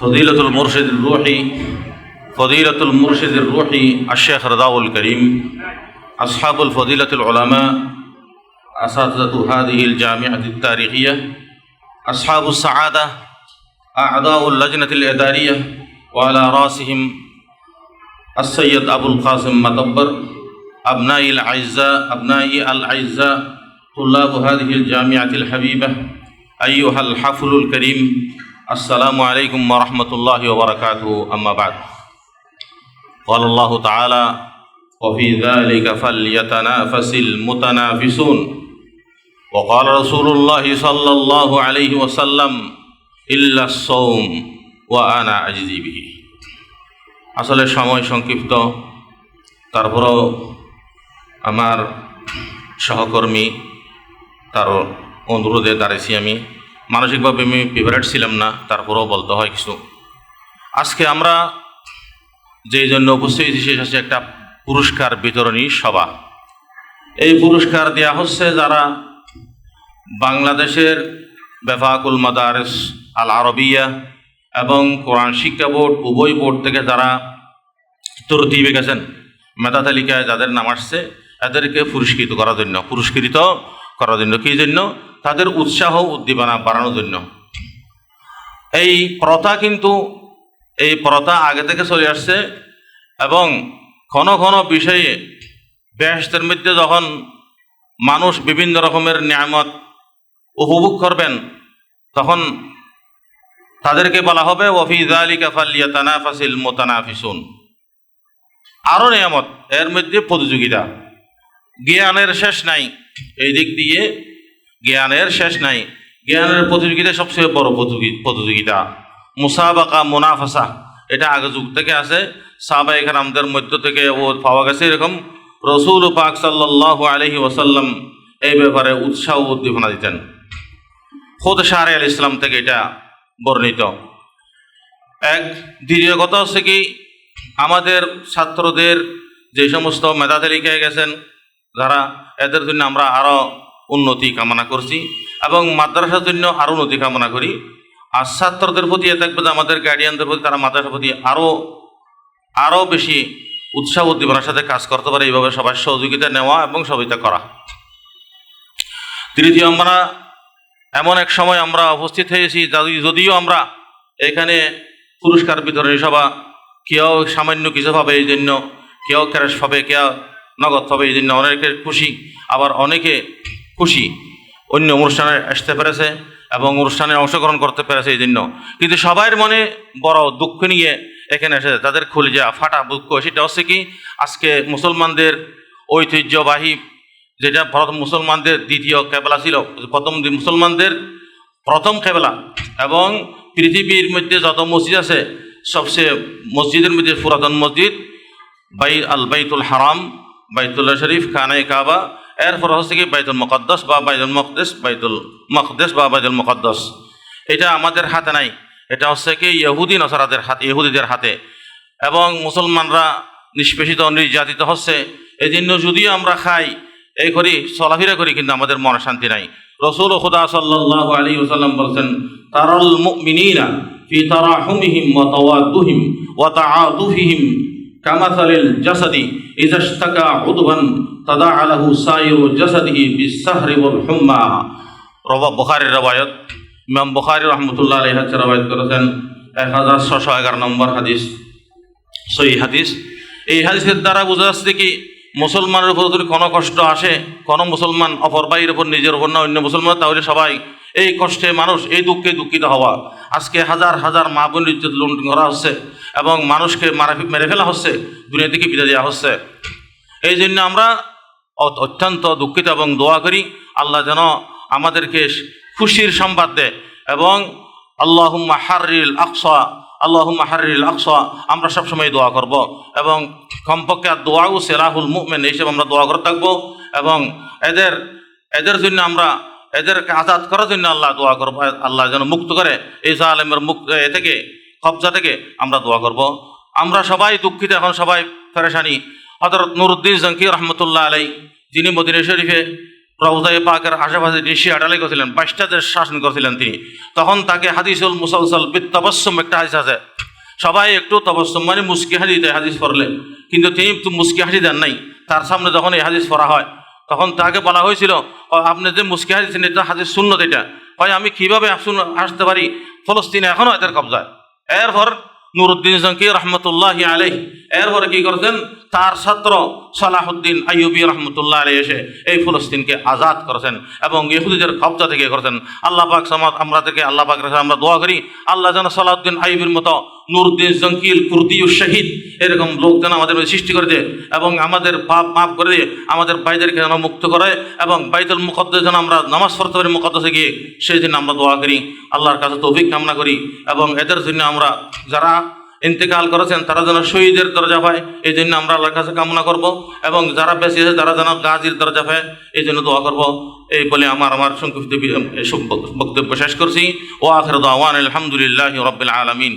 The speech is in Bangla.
فضيلة المرشد الروحي فضيلة المرشد الروحي الشيخ رضا الكريم أصحاب الفضيلة العلماء أساتذة هذه الجامعة التاريخية أصحاب السعادة أعضاء اللجنة الإدارية وعلى رأسهم السيد أبو القاسم مدبر أبنائي الأعزاء أبنائي الأعزاء طلاب هذه الجامعة الحبيبة أيها الحفل الكريم. السلام عليكم ورحمة الله وبركاته أما بعد قال الله تعالى وفي ذلك فليتنافس المتنافسون وقال رسول الله صلى الله عليه وسلم إلا الصوم وأنا أجزي به আসলে সময় সংক্ষিপ্ত তারপরও আমার সহকর্মী তার অনুরোধে দাঁড়িয়েছি আমি মানসিকভাবে আমি প্রিপারেট ছিলাম না, তারপরেও বলতে হয় কিছু। আজকে আমরা যে জন্য উপস্থিত সেটা হচ্ছে একটা পুরস্কার বিতরণী সভা। এই পুরস্কার দেওয়া হচ্ছে যারা বাংলাদেশের বেফাকুল মাদারেস আল আরবিয়া এবং কোরআন শিক্ষা বোর্ড, উভয় বোর্ড থেকে যারা তরতিবে গেছেন, মেধা তালিকায় যাদের নাম আসছে, এদেরকে পুরস্কৃত করার জন্য। পুরস্কৃত করার জন্য। কী জন্য? তাদের উৎসাহ উদ্দীপনা বাড়ানোর জন্য। এই প্রথা কিন্তু, এই প্রথা আগে থেকে চলে আসছে এবং ঘন ঘন বিষয়ে বেহেস্তের মধ্যে যখন মানুষ বিভিন্ন রকমের নিয়ামত উপভোগ করবেন, তখন তাদেরকে বলা হবে ওফিজ আলিকা ফালিয়া তানাফাসিল মোতানাফিসুন। আরও নিয়ামত, এর মধ্যে প্রতিযোগিতা। জ্ঞানের শেষ নাই। এই দিক দিয়ে জ্ঞানের শেষ নাই। জ্ঞানের প্রতিযোগিতা সবচেয়ে বড় প্রতিযোগি- প্রতিযোগিতা। মুসাবাকা, মুনাফাসা, এটা আগে যুগ থেকে আছে। সাহবা আমাদের মধ্য থেকে ও পাওয়া গেছে এরকম। রসুল পাক সাল্লাহ আলহি ওসাল্লাম এই ব্যাপারে উৎসাহ উদ্দীপনা দিতেন। খোদ শাহরে আল ইসলাম থেকে এটা বর্ণিত। এক দ্বিতীয় কথা হচ্ছে কি, আমাদের ছাত্রদের যে সমস্ত মেধা তালিকায় গেছেন যারা এদের জন্য আমরা আরও উন্নতি কামনা করছি এবং মাদ্রাসার জন্য আরও উন্নতি কামনা করি। আর ছাত্রদের প্রতি থাকবে যে আমাদের গার্ডিয়ানদের প্রতি, তারা মাদ্রাসার প্রতি আরও আরও বেশি উৎসাহ উদ্দীপনার সাথে কাজ করতে পারে। এইভাবে সবার সহযোগিতা নেওয়া এবং সহযোগিতা করা। তৃতীয়, আমরা এমন এক সময় আমরা উপস্থিত হয়েছি যদিও আমরা এখানে পুরস্কার বিতরণী সভা, কেউ সামান্য কিছু পাবে এই জন্য, কেউ ক্যাশ পাবে, কেউ নগদ তবে এই জন্য অনেকের খুশি, আবার অনেকে খুশি। অন্য অনুষ্ঠানে আসতে পেরেছে এবং অনুষ্ঠানে অংশগ্রহণ করতে পেরেছে এই জন্য। কিন্তু সবার মনে বড় দুঃখ নিয়ে এখানে এসেছে, তাদের যা ফাটা দুঃখ। সেটা হচ্ছে কি, আজকে মুসলমানদের ঐতিহ্যবাহী, যেটা ভারত মুসলমানদের দ্বিতীয় কেবলা ছিল, প্রথম মুসলমানদের প্রথম কেবলা এবং পৃথিবীর মধ্যে যত মসজিদ আছে, সবচেয়ে মসজিদের মধ্যে পুরাতন মসজিদ বাই আল বাইতুল হারাম। বাইতুল্লাহ শরীফ খানায় কাবা, এরপর হচ্ছে কি বাইতুল মকদ্দস বা বাইতুল মকদেস বাইতুল মকদেস বা বাইতুল মকদ্দস। এটা আমাদের হাতে নাই, এটা হচ্ছে কি ইহুদি নসারাদের হাতে, ইহুদিদের হাতে। এবং মুসলমানরা নিষ্পেষিত, নির্যাতিত হচ্ছে। এই জন্য যদিও আমরা খাই এই করি, চলাফেরা করি, কিন্তু আমাদের মনে শান্তি নাই। রসুল খুদা সাল্লাহ আলী ওসাল্লাম বলছেন, তারাল মুমিনিনা ফি তারাহুমিহিম ওয়া তাওয়াদুহিম ওয়া কামাসালিল জাসাদি ইশতাকা উদবান তাদাআ লাহু সাইরু জাসাদিহি হুম্মা। রবা বুখারীর রবায়ত। ইমাম বুখারী রহমতুল্লাহ আলাইহি হাদিস রবায়ত করেছেন, এক হাজার ছশো এগারো নম্বর হাদিস। সই হাদিস। এই হাদিসের দ্বারা বোঝা যাচ্ছে কি, মুসলমানের উপর যদি কোনো কষ্ট আসে, কোনো মুসলমান অপর ভাইয়ের উপর, নিজের উপর না, অন্য মুসলমান তাহলে সবাই এই কষ্টে মানুষ, এই দুঃখে দুঃখিত হওয়া। আজকে হাজার হাজার মা বোনের ইজ্জত লুণ্ঠন করা হচ্ছে এবং মানুষকে মারা মেরে ফেলা হচ্ছে, দুনিয়া থেকে বিদায় দেওয়া হচ্ছে। এই জন্য আমরা অত্যন্ত দুঃখিত এবং দোয়া করি, আল্লাহ যেন আমাদেরকে খুশির সংবাদ দেয় এবং আল্লাহুম্মা হারিল আকসা, আল্লাহুম্মা হারিল আকসা, আমরা সবসময় দোয়া করব এবং কমপক্ষে দোয়াও সেরাহুল মুভমেন্ট এইসব আমরা দোয়া করে থাকব এবং এদের এদের জন্য আমরা এদেরকে আজাদ করার জন্য আল্লাহ দোয়া করব। আল্লাহ যেন মুক্ত করে এই আলমের মুক্ত এ থেকে, কবজা থেকে আমরা দোয়া করব। আমরা সবাই দুঃখিত, এখন সবাই ফেরেশানি হজরত নুরুদ্দিন জঙ্কি রহমতুল্লাহ আলাই যিনি মদিনা শরীফে রওজায় পাকের আশেপাশে ঋষি আটালে করছিলেন বাইশটা দেশ শাসন করছিলেন তিনি। তখন তাকে হাদিসুল মুসালসাল বিত্তাবস্যম একটা হাদিস আছে। সবাই একটু তবস্যম মানে মুস্কি হাজি দেয় হাদিস পড়লে। কিন্তু তিনি মুস্কি হাজি দেন নাই। তার সামনে যখন এই হাদিস পড়া হয় তখন তাকে বলা হয়েছিল আপনি যে মুসকি হাদিস এটা হাদিস শূন্য এটা হয় আমি কীভাবে আসতে পারি? ফলস্তিনে এখনও এদের কবজায়। এরপর নুরুদ্দিন জঙ্কি রহমতুল্লাহ আলহ এরপরে কি করেছেন? তার ছাত্র সালাহুদ্দিন আইয়ুবী রহমতুল্লাহ আলী এসে এই ফলস্তিনকে আজাদ করেছেন এবং ইহুদিদের কবজা থেকে করেছেন। আল্লাহ পাক সমাজ আমরা থেকে আল্লাহ পাক আমরা দোয়া করি, আল্লাহ যেন সালাউদ্দিন আইয়ুবীর মতো নুরুদ্দিন জঙ্কিল, কুর্দি শহীদ এরকম লোক যেন আমাদের সৃষ্টি করে দেয় এবং আমাদের পাপ মাফ করে দিয়ে, আমাদের ভাইদেরকে যেন মুক্ত করে এবং বাইতুল মুকদ্দে যেন আমরা নামাজ পড়তে পারি মুকদ্দসে গিয়ে, সেই জন্য আমরা দোয়া করি। আল্লাহর কাছে তৌফিক কামনা করি এবং এদের জন্য আমরা যারা ইন্তেকাল করেছেন, তারা যেন শহীদের দরজা পায় এই জন্য আমরা আল্লাহর কাছে কামনা করব। এবং যারা বেঁচে আছে, তারা যেন গাজীর দরজা পায় এই জন্য দোয়া করব। এই বলে আমার আমার সংক্ষিপ্ত বক্তব্য শেষ করছি। ও আখের দাওয়ান আলহামদুলিল্লাহ রবিল আলমিন।